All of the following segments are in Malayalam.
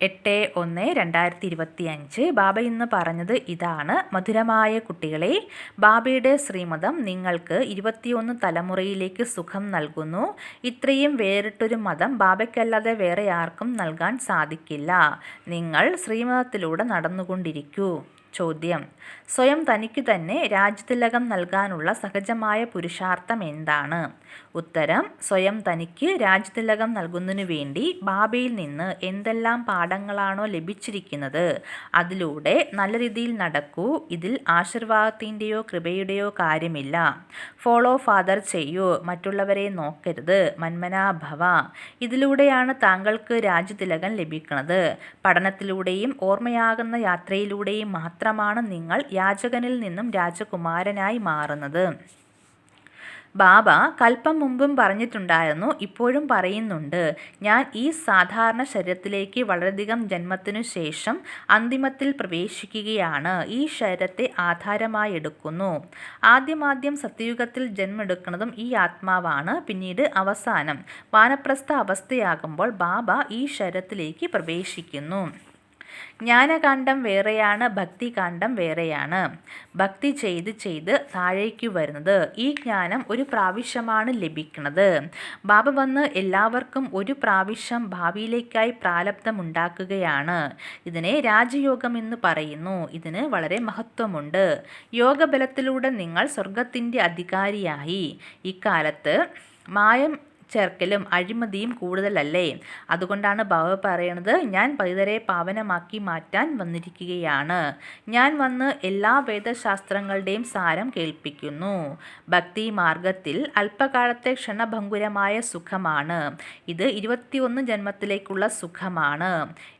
എട്ട് ഒന്ന് രണ്ടായിരത്തി ഇരുപത്തി അഞ്ച് ബാബ ഇന്ന് പറഞ്ഞത് ഇതാണ്. മധുരമായ കുട്ടികളെ ബാബയുടെ ശ്രീമതം നിങ്ങൾക്ക് ഇരുപത്തിയൊന്ന് തലമുറയിലേക്ക് സുഖം നൽകുന്നു. ഇത്രയും വേറിട്ടൊരു മതം ബാബയ്ക്കല്ലാതെ വേറെ ആർക്കും നൽകാൻ സാധിക്കില്ല. നിങ്ങൾ ശ്രീമതത്തിലൂടെ നടന്നുകൊണ്ടിരിക്കൂ. ചോദ്യം. സ്വയം തനിക്ക് തന്നെ രാജ്യതിലകം നൽകാനുള്ള സഹജമായ പുരുഷാർത്ഥം എന്താണ്? ഉത്തരം സ്വയം തനിക്ക് രാജ്യതിലകം നൽകുന്നതിനു വേണ്ടി ബാബയിൽ നിന്ന് എന്തെല്ലാം പാഠങ്ങളാണോ ലഭിച്ചിരിക്കുന്നത്? അതിലൂടെ നല്ല രീതിയിൽ നടക്കൂ ഇതിൽ ആശീർവാദത്തിന്റെയോ കൃപയുടെയോ കാര്യമില്ല. ഫോളോ ഫാദർ ചെയ്യൂ മറ്റുള്ളവരെ നോക്കരുത് മന്മനാഭവ ഇതിലൂടെയാണ് താങ്കൾക്ക് രാജ്യതിലകം ലഭിക്കുന്നത്. പഠനത്തിലൂടെയും ഓർമ്മയാകുന്ന യാത്രയിലൂടെയും മാത്രമാണ് നിങ്ങൾ യാചകനിൽ നിന്നും രാജകുമാരനായി മാറുന്നത്. ബാബ കൽപ്പം മുമ്പും പറഞ്ഞിട്ടുണ്ടായിരുന്നു ഇപ്പോഴും പറയുന്നുണ്ട്. ഞാൻ ഈ സാധാരണ ശരീരത്തിലേക്ക് വളരെയധികം ജന്മത്തിനു ശേഷം അന്തിമത്തിൽ പ്രവേശിക്കുകയാണ്. ഈ ശരീരത്തെ ആധാരമായി എടുക്കുന്നു. ആദ്യമാദ്യം സത്യയുഗത്തിൽ ജന്മെടുക്കുന്നതും ഈ ആത്മാവാണ്. പിന്നീട് അവസാനം. വാനപ്രസ്ഥ അവസ്ഥയാകുമ്പോൾ ബാബ ഈ ശരീരത്തിലേക്ക് പ്രവേശിക്കുന്നു. ജ്ഞാനകാന്ഡം വേറെയാണ് ഭക്തികാന്ഡം വേറെയാണ്. ഭക്തി ചെയ്ത് ചെയ്ത് താഴേക്ക് വരുന്നത്. ഈ ജ്ഞാനം ഒരു പ്രാവശ്യമാണ് ലഭിക്കുന്നത്. ബാബ വന്ന് എല്ലാവർക്കും ഒരു പ്രാവശ്യം ഭാവിയിലേക്കായി പ്രാലബ്ധമുണ്ടാക്കുകയാണ്. ഇതിനെ രാജയോഗം എന്ന് പറയുന്നു. ഇതിന് വളരെ മഹത്വമുണ്ട്. യോഗബലത്തിലൂടെ നിങ്ങൾ സ്വർഗത്തിന്റെ അധികാരിയായി. ഇക്കാലത്ത് മായം ചേർക്കലും അഴിമതിയും കൂടുതലല്ലേ? അതുകൊണ്ടാണ് ബാബ പറയുന്നത് ഞാൻ പൈതരെ പാവനമാക്കി മാറ്റാൻ വന്നിരിക്കുകയാണ്. ഞാൻ വന്ന് എല്ലാ വേദശാസ്ത്രങ്ങളുടെയും സാരം കേൾപ്പിക്കുന്നു. ഭക്തി മാർഗത്തിൽ അല്പകാലത്തെ ക്ഷണഭംഗുരമായ സുഖമാണ്. ഇത് ഇരുപത്തിയൊന്ന് ജന്മത്തിലേക്കുള്ള സുഖമാണ്.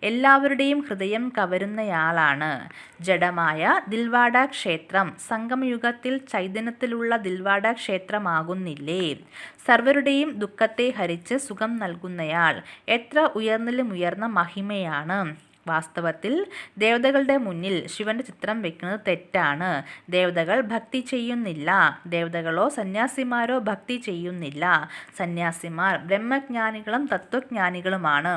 എല്ലാവരുടെയും ഹൃദയം കവരുന്നയാളാണ്. ജഡമായ ദിൽവാഡ ക്ഷേത്രം സംഗമയുഗത്തിൽ ചൈതന്യത്തിലുള്ള ദിൽവാഡ ക്ഷേത്രമാകുന്നില്ലേ? സർവരുടെയും ദുഃഖത്തെ ഹരിച്ച് സുഖം നൽകുന്നയാൾ. എത്ര ഉയർന്നിലും ഉയർന്ന മഹിമയാണ്. വാസ്തവത്തിൽ ദേവതകളുടെ മുന്നിൽ ശിവന്റെ ചിത്രം വെക്കുന്നത് തെറ്റാണ്. ദേവതകൾ ഭക്തി ചെയ്യുന്നില്ല. ദേവതകളോ സന്യാസിമാരോ ഭക്തി ചെയ്യുന്നില്ല. സന്യാസിമാർ ബ്രഹ്മജ്ഞാനികളും തത്വജ്ഞാനികളുമാണ്.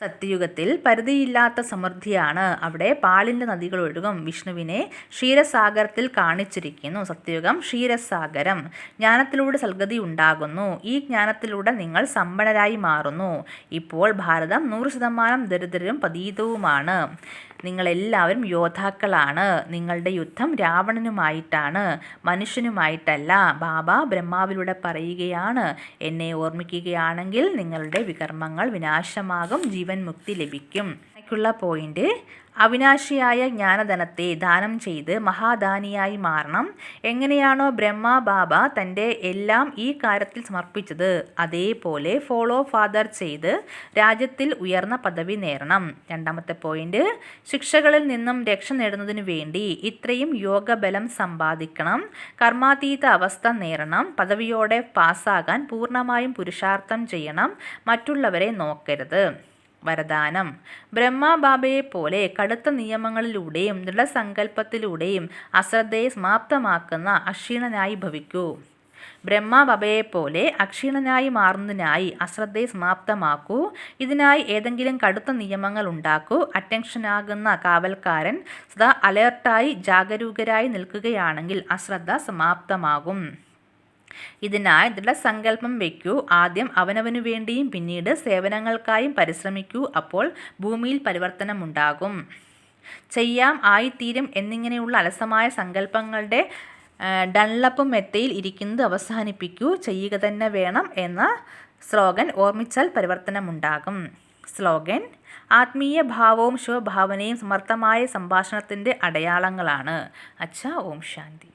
സത്യയുഗത്തിൽ പരിധിയില്ലാത്ത സമൃദ്ധിയാണ് അവിടെ പാളിന്റെ നദികൾ ഒഴുകും. വിഷ്ണുവിനെ ക്ഷീരസാഗരത്തിൽ കാണിച്ചിരിക്കുന്നു സത്യയുഗം ക്ഷീരസാഗരം. ജ്ഞാനത്തിലൂടെ സൽഗതി ഉണ്ടാകുന്നു. ഈ ജ്ഞാനത്തിലൂടെ നിങ്ങൾ സമ്പന്നരായി മാറുന്നു. ഇപ്പോൾ ഭാരതം നൂറ് ശതമാനം ദരിദ്രരും പതീതവുമാണ് നിങ്ങളെല്ലാവരും യോദ്ധാക്കളാണ്. നിങ്ങളുടെ യുദ്ധം രാവണനുമായിട്ടാണ് മനുഷ്യനുമായിട്ടല്ല. ബാബ ബ്രഹ്മാവിലൂടെ പറയുകയാണ്. എന്നെ ഓർമ്മിക്കുകയാണെങ്കിൽ നിങ്ങളുടെ വികർമ്മങ്ങൾ വിനാശമാകും ജീവൻ മുക്തി ലഭിക്കും. ുള്ള പോയിന്റ് അവിനാശിയായ ജ്ഞാനധനത്തെ ദാനം ചെയ്ത് മഹാദാനിയായി മാറണം. എങ്ങനെയാണോ ബ്രഹ്മ ബാബ തന്റെ എല്ലാം ഈ കാര്യത്തിൽ സമർപ്പിച്ചത്. അതേപോലെ ഫോളോ ഫാദർ ചെയ്ത് രാജ്യത്തിൽ ഉയർന്ന പദവി നേടണം. രണ്ടാമത്തെ പോയിന്റ് ശിക്ഷകളിൽ നിന്നും രക്ഷ നേടുന്നതിനു വേണ്ടി ഇത്രയും യോഗബലം സമ്പാദിക്കണം. കർമാതീത അവസ്ഥ നേടണം. പദവിയോടെ പാസ്സാകാൻ പൂർണമായും പുരുഷാർത്ഥം ചെയ്യണം. മറ്റുള്ളവരെ നോക്കരുത്. വരദാനം. ബ്രഹ്മബാബയെപ്പോലെ കടുത്ത നിയമങ്ങളിലൂടെയും ദൃഢസങ്കല്പത്തിലൂടെയും അശ്രദ്ധയെ സമാപ്തമാക്കുന്ന അക്ഷീണനായി ഭവിക്കൂ. ബ്രഹ്മബബയെപ്പോലെ അക്ഷീണനായി മാറുന്നതിനായി അശ്രദ്ധയെ സമാപ്തമാക്കൂ. ഇതിനായി ഏതെങ്കിലും കടുത്ത നിയമങ്ങൾ ഉണ്ടാക്കൂ. അറ്റൻഷനാകുന്ന കാവൽക്കാരൻ സദാ അലേർട്ടായി ജാഗരൂകരായി നിൽക്കുകയാണെങ്കിൽ അശ്രദ്ധ സമാപ്തമാകും. ഇതിനായി ദൃഢസങ്കല്പം വയ്ക്കൂ. ആദ്യം അവനവനു വേണ്ടിയും പിന്നീട് സേവനങ്ങൾക്കായും പരിശ്രമിക്കൂ. അപ്പോൾ ഭൂമിയിൽ പരിവർത്തനമുണ്ടാകും. ചെയ്യാം ആയിത്തീരും എന്നിങ്ങനെയുള്ള അലസമായ സങ്കല്പങ്ങളുടെ ഡൺലപ്പും മെത്തയിൽ ഇരിക്കുന്നത് അവസാനിപ്പിക്കൂ. ചെയ്യുക തന്നെ വേണം എന്ന സ്ലോഗൻ ഓർമ്മിച്ചാൽ പരിവർത്തനമുണ്ടാകും. സ്ലോഗൻ ആത്മീയ ഭാവവും ശുഭഭാവനയും സമർത്ഥമായ സംഭാഷണത്തിന്റെ അടയാളങ്ങളാണ്. അച്ഛ ഓം ശാന്തി.